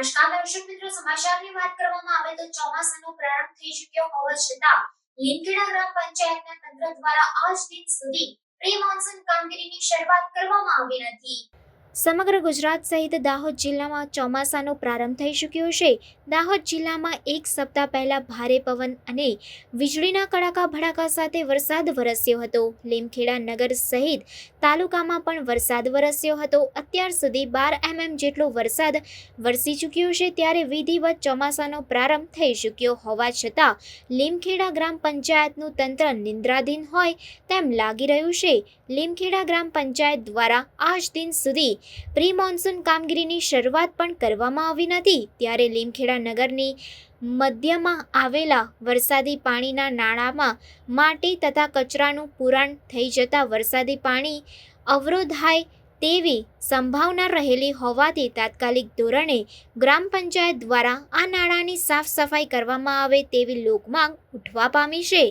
નમસ્કાર દર્શક મિત્રો, સમાચારની વાત કરવામાં આવે તો ચોમાસાનો પ્રારંભ થઈ ચૂક્યો હોવા છતાં લીમખેડા ગ્રામ પંચાયતના તંત્ર દ્વારા આજ દિન સુધી પ્રી મોન્સૂન કામગીરીની શરૂઆત કરવામાં આવી નથી. સમગ્ર ગુજરાત સહિત દાહોદ જિલ્લામાં ચોમાસાનો પ્રારંભ થઈ ચૂક્યો છે. દાહોદ જિલ્લામાં એક સપ્તાહ પહેલા ભારે પવન અને વીજળીના કડાકા ભડાકા સાથે વરસાદ વરસ્યો હતો. લીમખેડા નગર સહિત તાલુકામાં પણ વરસાદ વરસ્યો હતો. અત્યાર સુધી બાર એમએમ જેટલો વરસાદ વરસી ચૂક્યો છે ત્યારે વિધિવત ચોમાસાનો પ્રારંભ થઈ ચૂક્યો હોવા છતાં લીમખેડા ગ્રામ પંચાયતનું તંત્ર નિંદ્રાધીન હોય તેમ લાગી રહ્યું છે. લીમખેડા ગ્રામ પંચાયત દ્વારા આજ દિન સુધી પ્રી મોન્સૂન કામગીરીની શરૂઆત પણ કરવામાં આવી નથી. ત્યારે લીમખેડા નગરની મધ્યમાં આવેલા વરસાદી પાણીના નાળામાં માટી તથા કચરાનું પુરાણ થઈ જતાં વરસાદી પાણી અવરોધાય તેવી સંભાવના રહેલી હોવાથી તાત્કાલિક ધોરણે ગ્રામ પંચાયત દ્વારા આ નાળાની સાફ સફાઈ કરવામાં આવે તેવી લોકમાંગ ઉઠવા પામી છે.